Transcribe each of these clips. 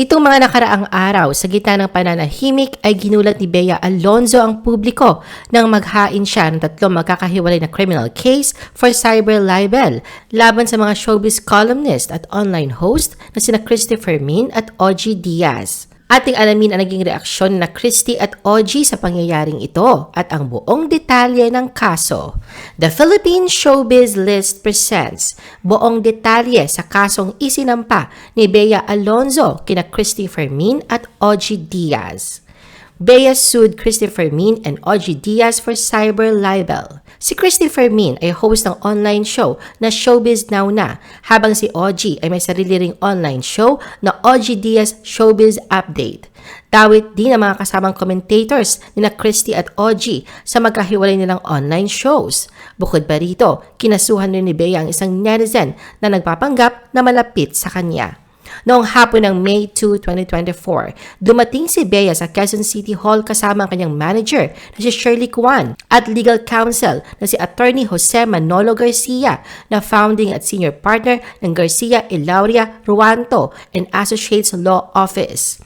Nitong mga nakaraang araw, sa gitna ng pananahimik ay ginulat ni Bea Alonzo ang publiko nang maghain siya ng tatlong magkakahiwalay na criminal case for cyber libel laban sa mga showbiz columnist at online host na sina Christopher Min at Ogie Diaz. Ating alamin ang naging reaksyon na Christy at Ogie sa pangyayaring ito at ang buong detalye ng kaso. The Philippine Showbiz List presents buong detalye sa kasong isinampa ni Bea Alonzo kina Christy Fermin at Ogie Diaz. Bea sued Christopher Min and Ogie Diaz for cyber libel. Si Christopher Min ay host ng online show na Showbiz Now Na, habang si Ogie ay may sarili ring online show na Ogie Diaz Showbiz Update. Dawit din ang mga kasamang commentators ni na Christy at Ogie sa magkahiwalay nilang online shows. Bukod pa rito, kinasuhan rin ni Bea ang isang netizen na nagpapanggap na malapit sa kanya. Noong hapon ng May 2, 2024, dumating si Bea sa Quezon City Hall kasama ang kanyang manager na si Shirley Kwan at legal counsel na si Attorney Jose Manolo Garcia na founding at senior partner ng Garcia Ilauria Ruanto and Associates Law Office.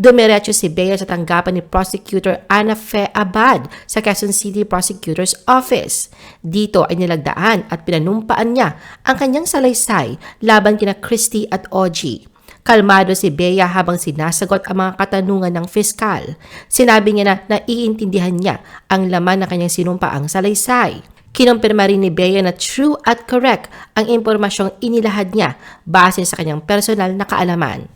Dumiretso si Bea sa tanggapan ni Prosecutor Ana Fe Abad sa Quezon City Prosecutor's Office. Dito ay nilagdaan at pinanumpaan niya ang kanyang salaysay laban kina Christy at Ogie. Kalmado si Bea habang sinasagot ang mga katanungan ng fiskal. Sinabi niya na naiintindihan niya ang laman ng kanyang sinumpaang salaysay. Kinumpirma rin ni Bea na true at correct ang impormasyong inilahad niya base sa kanyang personal na kaalaman.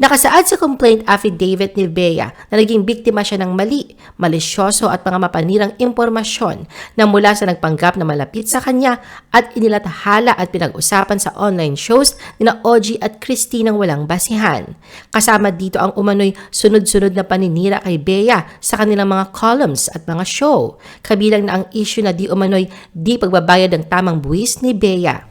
Nakasaad sa complaint affidavit ni Bea na naging biktima siya ng mali, malisyoso at mga mapanirang impormasyon na mula sa nagpanggap na malapit sa kanya at inilathala at pinag-usapan sa online shows ni na Ogie at Christy ng walang basihan. Kasama dito ang umano'y sunod-sunod na paninira kay Bea sa kanilang mga columns at mga show, kabilang na ang issue na di umano'y di pagbabayad ng tamang buwis ni Bea.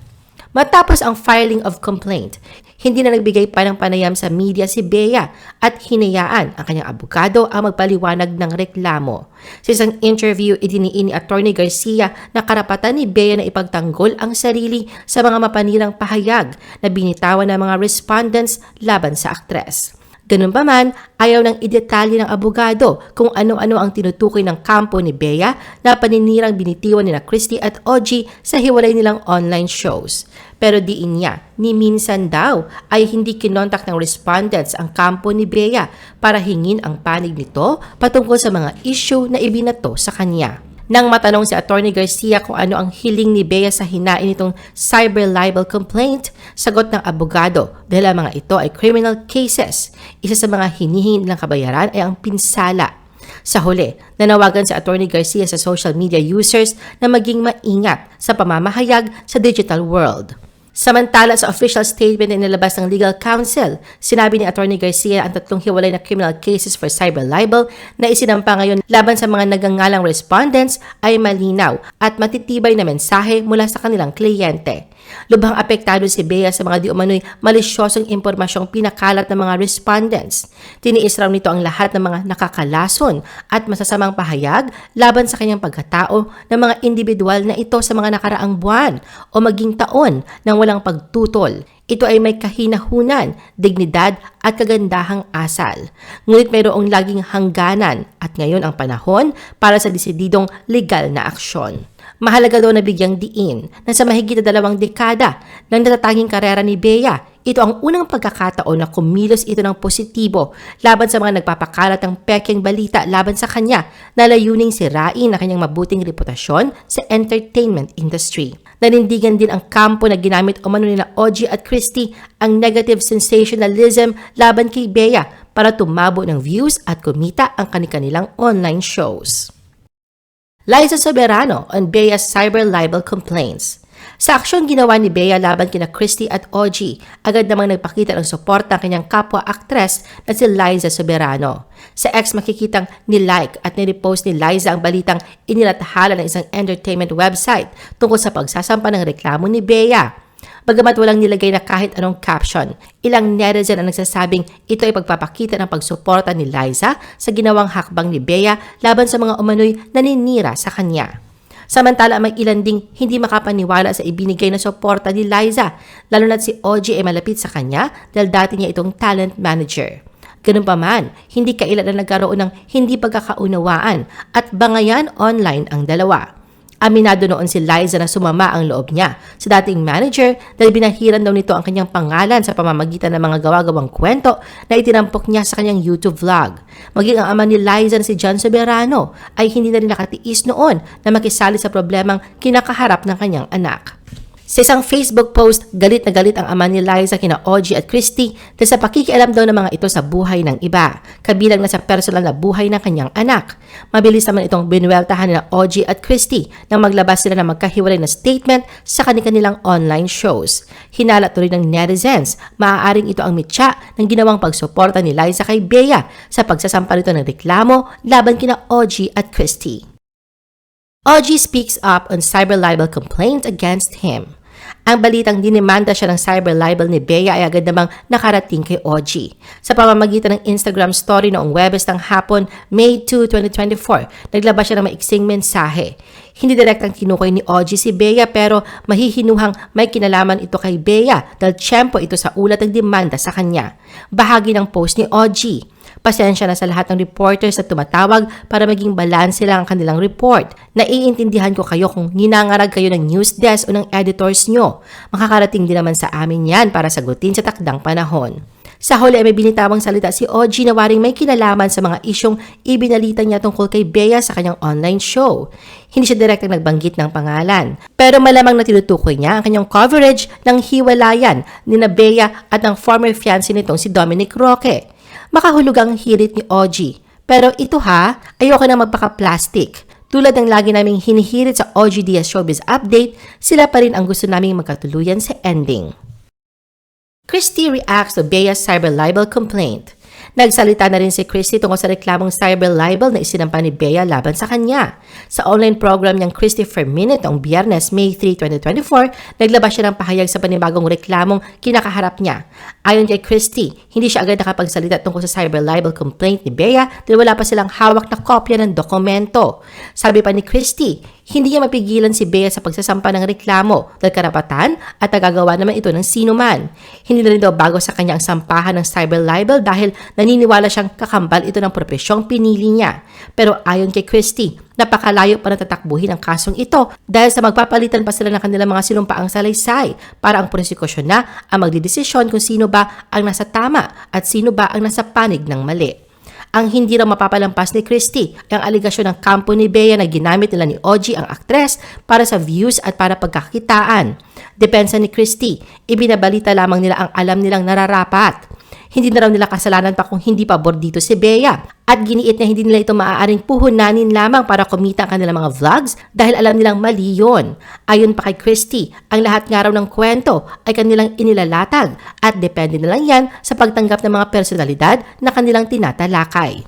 Matapos ang filing of complaint, hindi na nagbigay pa ng panayam sa media si Bea at hinayaan ang kanyang abogado ang magpaliwanag ng reklamo. Sa isang interview, idiniin ni Attorney Garcia na karapatan ni Bea na ipagtanggol ang sarili sa mga mapanirang pahayag na binitawan ng mga respondents laban sa aktres. Ganun pa man, ayaw nang idetalye ng abogado kung ano-ano ang tinutukoy ng kampo ni Bea na paninirang binitiwan ni na Christy at Ogie sa hiwalay nilang online shows. Pero diin niya, ni minsan daw ay hindi kinontak ng respondents ang kampo ni Bea para hingin ang panig nito patungkol sa mga issue na ibinato sa kanya. Nang matanong si Attorney Garcia kung ano ang hiling ni Bea sa hinain nitong cyber libel complaint, sagot ng abogado dahil ang mga ito ay criminal cases. Isa sa mga hinihingi ng kabayaran ay ang pinsala. Sa huli, nanawagan si Attorney Garcia sa social media users na maging maingat sa pamamahayag sa digital world. Samantala sa official statement na nilabas ng legal counsel, sinabi ni Attorney Garcia ang tatlong hiwalay na criminal cases for cyber libel na isinampa ngayon laban sa mga nagangalang respondents ay malinaw at matitibay na mensahe mula sa kanilang kliyente. Lubhang apektado si Bea sa mga di umano'y malisyosong impormasyong pinakalat ng mga respondents. Tiniis raw nito ang lahat ng mga nakakalason at masasamang pahayag laban sa kanyang pagkatao ng mga individual na ito sa mga nakaraang buwan o maging taon ng walang pagtutol. Ito ay may kahinahunan, dignidad at kagandahang asal. Ngunit mayroong laging hangganan at ngayon ang panahon para sa desididong legal na aksyon. Mahalaga daw na bigyang diin na sa mahigit na dalawang dekada ng natatanging karera ni Bea, ito ang unang pagkakataon na kumilos ito ng positibo laban sa mga nagpapakalat ng pekeng balita laban sa kanya na layuning sirain na kanyang mabuting reputasyon sa entertainment industry. Nanindigan din ang kampo na ginamit umano nila Ogie at Christie ang negative sensationalism laban kay Bea para tumabo ng views at kumita ang kanilang online shows. Liza Soberano on Bea's cyber libel complaints. Sa aksyon ginawa ni Bea laban kina Christy at Ogie, agad namang nagpakita ng suporta ang kanyang kapwa-aktres na si Liza Soberano. Sa ex makikitang nilike at nirepost ni Liza ang balitang inilathala ng isang entertainment website tungkol sa pagsasampa ng reklamo ni Bea. Bagamat walang nilagay na kahit anong caption, ilang netizen ang nagsasabing ito ay pagpapakita ng pagsuporta ni Liza sa ginawang hakbang ni Bea laban sa mga umano'y naninira sa kanya. Samantala may ilan ding hindi makapaniwala sa ibinigay na suporta ni Liza, lalo na't si OG ay malapit sa kanya dahil dati niya itong talent manager. Ganun pa man, hindi kailan na nagkaroon ng hindi pagkakaunawaan at bangayan online ang dalawa. Aminado noon si Liza na sumama ang loob niya sa dating manager dahil binahiran daw nito ang kanyang pangalan sa pamamagitan ng mga gawa-gawang kwento na itinampok niya sa kanyang YouTube vlog. Maging ang ama ni Liza na si John Soberano ay hindi na rin nakatiis noon na makisali sa problemang kinakaharap ng kanyang anak. Sa isang Facebook post, galit na galit ang ama ni Liza kina Ogie at Christy dahil sa pakikialam daw ng mga ito sa buhay ng iba, kabilang na sa personal na buhay ng kanyang anak. Mabilis naman itong binuweltahan nila Ogie at Christy nang maglabas sila ng magkahiwalay na statement sa kanilang online shows. Hinala tuloy ng netizens, maaaring ito ang mitya ng ginawang pagsuporta ni Liza kay Bea sa pagsasampa nito ng reklamo laban kina Ogie at Christy. Ogie speaks up on cyber libel complaints against him. Ang balitang dinimanda siya ng cyber libel ni Bea ay agad namang nakarating kay Ogie. Sa pamamagitan ng Instagram story noong Webes ng hapon, May 2, 2024, naglabas siya ng maiksing mensahe. Hindi direktang tinukoy ni Ogie si Bea pero mahihinuhang may kinalaman ito kay Bea dahil tiyempo ito sa ulat ng demanda sa kanya. Bahagi ng post ni Ogie. Pasensya na sa lahat ng reporters na tumatawag para maging balanse lang ang kanilang report. Naiintindihan ko kayo kung ninangarag kayo ng news desk o ng editors nyo. Makakarating din naman sa amin yan para sagutin sa takdang panahon. Sa huli ay may binitawang salita si Ogie na waring may kinalaman sa mga isyong ibinalita niya tungkol kay Bea sa kanyang online show. Hindi siya direktang nagbanggit ng pangalan. Pero malamang na tinutukoy niya ang kanyang coverage ng hiwalayan ni na Bea at ng former fiancé nitong si Dominic Roque. Makahulog ang hirit ni Ogie. Pero ito ha, ayoko na magpaka-plastic. Tulad ng lagi naming hinihirit sa OG Diaz Showbiz Update, sila pa rin ang gusto naming magkatuluyan sa ending. Christy reacts to Bea's cyber libel complaint. Nagsalita na rin si Christy tungkol sa reklamong cyber libel na isinampa ni Bea laban sa kanya. Sa online program niyang Christy for Minute noong Biyernes, May 3, 2024, naglabas siya ng pahayag sa panibagong reklamong kinakaharap niya. Ayon kay Christy, hindi siya agad nakapagsalita tungkol sa cyber libel complaint ni Bea dahil wala pa silang hawak na kopya ng dokumento. Sabi pa ni Christy, hindi niya mapigilan si Bea sa pagsasampa ng reklamo dahil karapatan at nagagawa naman ito ng sino man. Hindi na rin daw bago sa kanya ang sampahan ng cyber libel dahil naniniwala siyang kakambal ito ng profesyong pinili niya. Pero ayon kay Christy, napakalayo pa na tatakbuhin ang kasong ito dahil sa magpapalitan pa sila ng kanilang mga sinumpaang salaysay para ang prosekusyon na ang magdidesisyon kung sino ba ang nasa tama at sino ba ang nasa panig ng mali. Ang hindi raw mapapalampas ni Christie ang aligasyon ng kampo ni Bea na ginamit nila ni Ogie ang aktres para sa views at para pagkakitaan. Depensa ni Christie, ibinabalita lamang nila ang alam nilang nararapat. Hindi na raw nila kasalanan pa kung hindi pabor dito si Bea. At giniit na hindi nila ito maaaring puhunanin lamang para kumita ang kanilang mga vlogs dahil alam nilang mali yun. Ayon pa kay Christy, ang lahat nga raw ng kwento ay kanilang inilalatag at depende na lang yan sa pagtanggap ng mga personalidad na kanilang tinatalakay.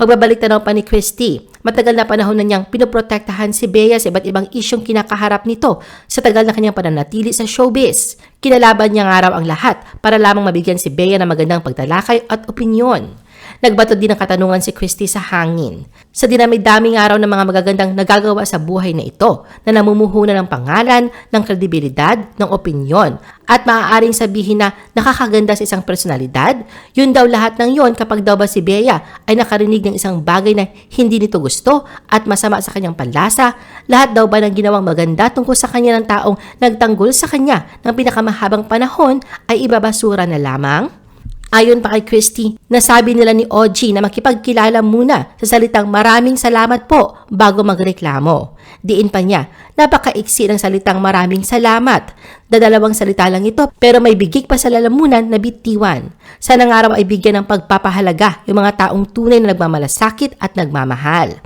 Pagbabalik tanaw pa ni Christy, matagal na panahon na niyang pinoprotektahan si Bea sa iba't ibang isyong kinakaharap nito sa tagal na kanyang pananatili sa showbiz. Kinalaban niya nga raw ang lahat para lamang mabigyan si Bea ng magandang pagtalakay at opinyon. Nagbato din ng katanungan si Christy sa hangin. Sa dinami-dami nga raw ng mga magagandang nagagawa sa buhay na ito na namumuhunan ng pangalan, ng kredibilidad, ng opinyon at maaaring sabihin na nakakaganda sa isang personalidad, yun daw lahat ng yon kapag daw ba si Bea ay nakarinig ng isang bagay na hindi nito gusto at masama sa kanyang panlasa, lahat daw ba ng ginawang maganda tungkol sa kanya ng taong nagtanggol sa kanya ng pinakamahabang panahon ay ibabasura na lamang? Ayon pa kay Christy, nasabi nila ni OG na makipagkilala muna sa salitang maraming salamat po bago magreklamo. Diin pa niya, napakaiksi ng salitang maraming salamat. Dadalawang salita lang ito pero may bigik pa sa lalamunan na bitiwan. Sana ng araw ay bigyan ng pagpapahalaga yung mga taong tunay na nagmamalasakit at nagmamahal.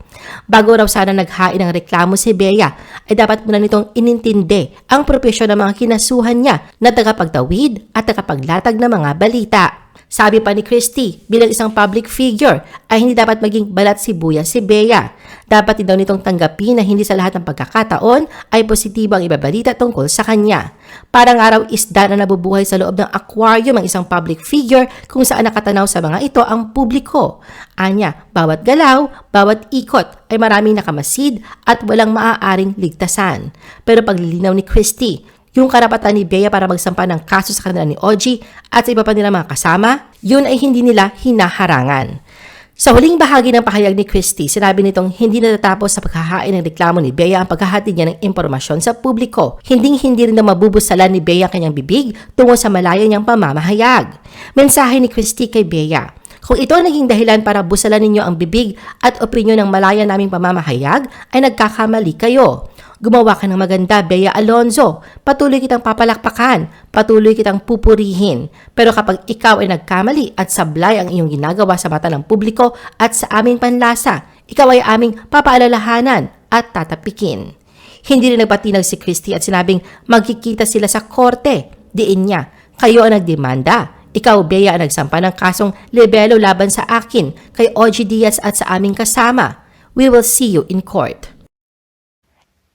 Bago raw sana naghain ng reklamo si Bea, ay dapat muna nitong inintindi ang propesyon ng mga kinasuhan niya na tagapagtawid at tagapaglatag ng mga balita. Sabi pa ni Christy, bilang isang public figure, ay hindi dapat maging balat sibuya si Bea. Dapat din daw nitong tanggapin na hindi sa lahat ng pagkakataon ay positibo ang ibabalita tungkol sa kanya. Parang araw isda na nabubuhay sa loob ng aquarium ang isang public figure kung saan nakatanaw sa mga ito ang publiko. Anya, bawat galaw, bawat ikot ay maraming nakamasid at walang maaaring ligtasan. Pero paglilinaw ni Christy, yung karapatan ni Bea para magsampa ng kaso sa kanila ni OG at sa iba pa nilang mga kasama, yun ay hindi nila hinaharangan. Sa huling bahagi ng pahayag ni Christie, sinabi nitong hindi natatapos sa paghahain ng reklamo ni Bea ang paghahatid niya ng impormasyon sa publiko. Hindi hindi rin na mabubusalan ni Bea ang kanyang bibig tungo sa malaya niyang pamamahayag. Mensahe ni Christie kay Bea, kung ito naging dahilan para busalan ninyo ang bibig at opinyon ng malaya naming pamamahayag, ay nagkakamali kayo. Gumawa ka ng maganda, Bea Alonzo. Patuloy kitang papalakpakan. Patuloy kitang pupurihin. Pero kapag ikaw ay nagkamali at sablay ang iyong ginagawa sa mata ng publiko at sa aming panlasa, ikaw ay aming papaalalahanan at tatapikin. Hindi rin nagpatinag si Christie at sinabing magkikita sila sa korte. Diin niya, kayo ang nagdemanda. Ikaw, Bea, ang nagsampa ng kasong libelo laban sa akin, kay OG Diaz at sa aming kasama. We will see you in court.